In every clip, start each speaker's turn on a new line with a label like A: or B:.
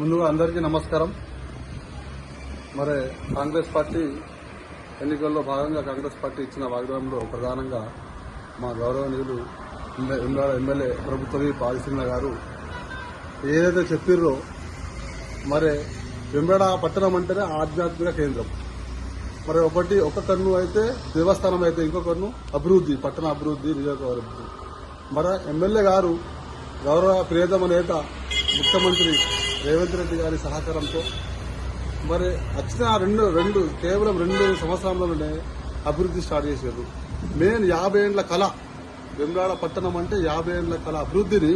A: ముందుగా అందరికీ నమస్కారం. మరి కాంగ్రెస్ పార్టీ ఎన్నికల్లో భాగంగా కాంగ్రెస్ పార్టీ ఇచ్చిన వాగ్దానంలో ప్రధానంగా మా గౌరవనీయులు ఎమ్మె- ఎమ్మెల్యే ప్రభుత్వ పాలసింహ గారు ఏదైతే చెప్పిర్రో మరి వెంబడ పట్టణం అంటేనే ఆధ్యాత్మిక కేంద్రం. మరి ఒకటి ఒక కన్ను అయితే దేవస్థానం అయితే ఇంకో కన్ను అభివృద్ధి పట్టణ అభివృద్ధి నియోజకవర్గ. అభివృద్ధి మరి ఎమ్మెల్యే గారు గౌరవ ప్రియతమ నేత ముఖ్యమంత్రి రేవంత్ రెడ్డి గారి సహకారంతో మరి వచ్చిన రెండు రెండు కేవలం రెండు సంవత్సరాల్లోనే అభివృద్ధి స్టార్ట్ చేశారు. మెయిన్ యాభై ఏండ్ల కళ వెంగాళ పట్టణం అంటే యాభై ఏండ్ల కళ అభివృద్ధిని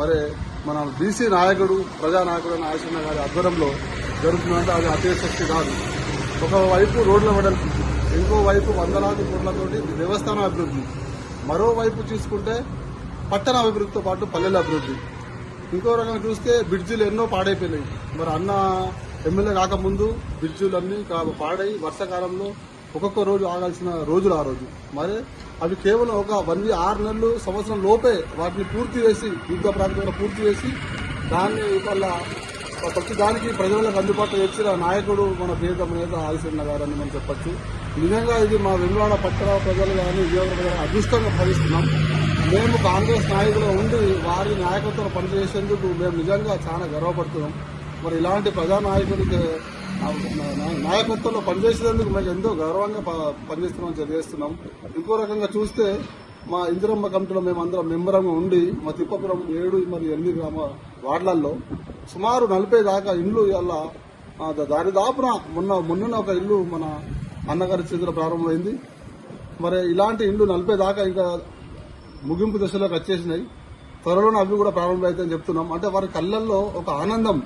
A: మరి మన బీసీ నాయకుడు ప్రజానాయకుడు అని ఆశన్న గారి ఆధ్వర్యంలో జరుగుతుందంటే అది అతిశక్తి కాదు. ఒకవైపు రోడ్ల వెడల్పు ఇంకోవైపు వందలాది కోట్లతోటి దేవస్థానం అభివృద్ధి మరోవైపు చూసుకుంటే పట్టణ అభివృద్ధితో పాటు పల్లెల అభివృద్ధి. ఇంకో రకంగా చూస్తే బ్రిడ్జిలు ఎన్నో పాడైపోయినాయి. మరి అన్న ఎమ్మెల్యే కాకముందు బ్రిడ్జిలు అన్నీ పాడై వర్షాకాలంలో ఒక్కొక్క రోజు ఆగాల్సిన రోజులు ఆ రోజు. మరి అవి కేవలం ఒక వన్ ఆరు నెలలు సంవత్సరం లోపే వాటిని పూర్తి చేసి యుద్ధ ప్రాంతంలో పూర్తి చేసి దాన్ని వల్ల ప్రతి దానికి ప్రజలకు అందుబాటులో తెచ్చిన నాయకుడు మన ప్రియతమ నేత ఆదిశన్న గారు అని మనం చెప్పొచ్చు. నిజంగా ఇది మా వెంగళవాడ పట్టణ ప్రజలు కానీ విజయవాడ ప్రజలు అదృష్టంగా భావిస్తున్నాం. మేము కాంగ్రెస్ నాయకులు ఉండి వారి నాయకత్వం పనిచేసేందుకు మేము నిజంగా చాలా గర్వపడుతున్నాం. మరి ఇలాంటి ప్రజానాయకుడికి నాయకత్వంలో పనిచేసేందుకు మేము ఎంతో గౌరవంగా ప- పనిచేస్తున్నాం తెలియజేస్తున్నాం ఇంకో రకంగా చూస్తే మా ఇందిరమ్మ కమిటీలో మేము అందరం మెంబరంగా ఉండి మా తిప్పపురం ఏడు మరి ఎనిమిది గ్రామ వార్డులలో సుమారు నలభై దాకా ఇండ్లు ఇలా దాని దాపున మొన్న మొన్న ఒక ఇల్లు మన అన్నగారి చేతిలో ప్రారంభమైంది. మరి ఇలాంటి ఇండ్లు నలభై దాకా ఇంకా ముగింపు దశలోకి వచ్చేసినాయి. త్వరలోనే అవి కూడా ప్రారంభమవుతాయని చెప్తున్నాం. అంటే వారి కళ్ళల్లో ఒక ఆనందం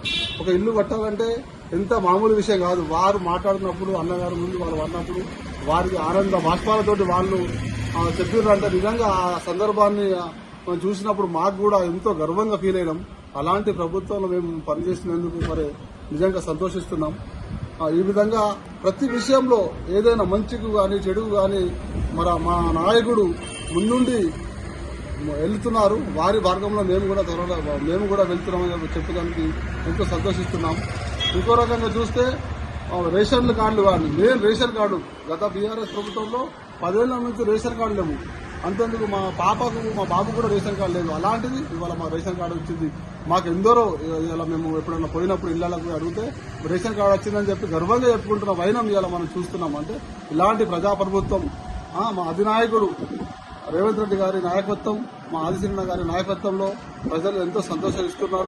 A: ఒక ఇల్లు కట్టాలంటే ఎంత మామూలు విషయం కాదు. వారు మాట్లాడినప్పుడు అన్నగారు ముందు వాళ్ళు అన్నప్పుడు వారికి ఆనంద బాష్పాలతోటి వాళ్ళు చెప్పారు అంటే నిజంగా ఆ సందర్భాన్ని మనం చూసినప్పుడు మాకు కూడా ఎంతో గర్వంగా ఫీల్ అయినాం. అలాంటి ప్రభుత్వంలో మేము పనిచేసినందుకు మరి నిజంగా సంతోషిస్తున్నాం. ఈ విధంగా ప్రతి విషయంలో ఏదైనా మంచికి కానీ చెడుకు కానీ మరి మా నాయకుడు ముందుండి వెళ్తున్నారు. వారి మార్గంలో మేము కూడా త్వరలో మేము కూడా వెళ్తున్నామని చెప్పడానికి ఎంతో సంతోషిస్తున్నాం. ఇంకో రకంగా చూస్తే రేషన్ కార్డులు కానీ మెయిన్ రేషన్ కార్డు గత బీఆర్ఎస్ ప్రభుత్వంలో పదేళ్ళ నుంచి రేషన్ కార్డు లేవు. అంతేందుకు మా పాపకు మా బాబు కూడా రేషన్ కార్డు లేదు. అలాంటిది ఇవాళ మా రేషన్ కార్డు వచ్చింది. మాకు ఎందరో ఇలా మేము ఎప్పుడైనా పోయినప్పుడు ఇళ్ళకు అడిగితే రేషన్ కార్డు వచ్చిందని చెప్పి గర్వంగా చెప్పుకుంటున్న వైనం ఇవాళ మనం చూస్తున్నాం. అంటే ఇలాంటి ప్రజాప్రభుత్వం మా అధినాయకుడు రేవంత్ రెడ్డి గారి నాయకత్వం మా ఆదిశీలన గారి నాయకత్వంలో ప్రజలు ఎంతో సంతోషిస్తున్నారు